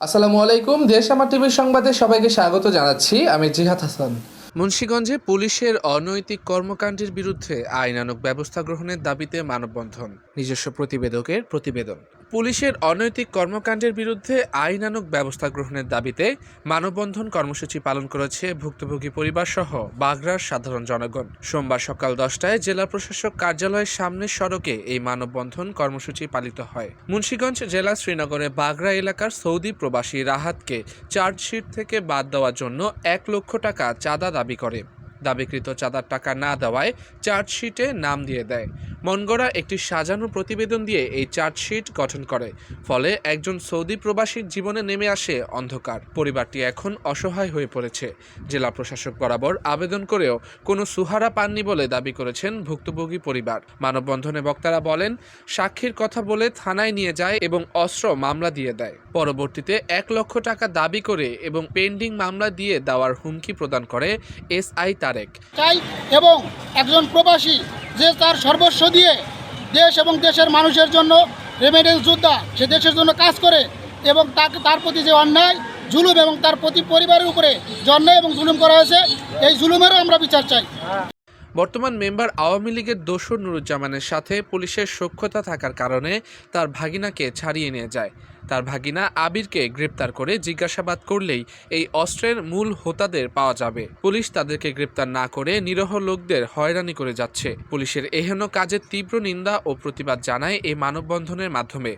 আসসালামু আলাইকুম, দেশ আমার টিভির সংবাদে সবাইকে স্বাগত জানাচ্ছি। আমি জিহাদ হাসান। মুন্সীগঞ্জে পুলিশের অনৈতিক কর্মকাণ্ডের বিরুদ্ধে আইনানুক ব্যবস্থা গ্রহণের দাবিতে মানববন্ধন। নিজস্ব প্রতিবেদকের প্রতিবেদন। পুলিশের অনৈতিক কর্মকাণ্ডের বিরুদ্ধে আইনানুগ ব্যবস্থা গ্রহণের দাবিতে মানববন্ধন কর্মসূচি পালন করেছে ভুক্তভোগী পরিবার সহ বাগড়ার সাধারণ জনগণ। সোমবার সকাল দশটায় জেলা প্রশাসক কার্যালয়ের সামনের সড়কে এই মানববন্ধন কর্মসূচি পালিত হয়। মুন্সীগঞ্জ জেলা শ্রীনগরে বাগড়া এলাকার সৌদি প্রবাসী রাহাতকে চার্জশিট থেকে বাদ দেওয়ার জন্য এক লক্ষ টাকা চাঁদা দাবি করে। দাবিকৃত চাঁদার টাকা না দেওয়ায় চার্জশিটে নাম দিয়ে দেয়। মনগড়া একটি সাজানো প্রতিবেদন দিয়ে এই চার্জশিট গঠন করে। ফলে একজন সৌদি প্রবাসীর জীবনে নেমে আসে অন্ধকার। পরিবারটি এখন অসহায় হয়ে পড়েছে। জেলা প্রশাসক বরাবর আবেদন করেও কোনো সুহারা পাননি বলে দাবি করেছেন ভুক্তভোগী পরিবার। মানববন্ধনে বক্তারা বলেন, সাক্ষীর কথা বলে থানায় নিয়ে যায় এবং অস্ত্র মামলা দিয়ে দেয়। পরবর্তীতে এক লক্ষ টাকা দাবি করে এবং পেন্ডিং মামলা দিয়ে দেওয়ার হুমকি প্রদান করে এসআই তারেক। চাই এবং একজন প্রবাসী যে তার সর্বস্ব দিয়ে দেশ এবং দেশের মানুষের জন্য রেমিডেন্স যোদ্ধা, সে দেশের জন্য কাজ করে এবং তাকে তার প্রতি যে অন্যায়, জুলুম এবং তার প্রতি পরিবারের উপরে অন্যায় এবং জুলুম করা হয়েছে, এই জুলুমেরও আমরা বিচার চাই। বর্তমান মেম্বার আওয়ামী লীগের দোসর নুরুজ্জামানের সাথে পুলিশের সখ্যতা থাকার কারণে তার ভাগিনাকে ছাড়িয়ে নিয়ে যায়। তার ভাগিনা আবিরকে গ্রেপ্তার করে জিজ্ঞাসাবাদ করলেই এই অস্ত্রের মূল হোতাদের পাওয়া যাবে। পুলিশ তাদেরকে গ্রেপ্তার না করে নিরহ লোকদের হয়রানি করে যাচ্ছে। পুলিশের এহেন কাজের তীব্র নিন্দা ও প্রতিবাদ জানায় এই মানববন্ধনের মাধ্যমে।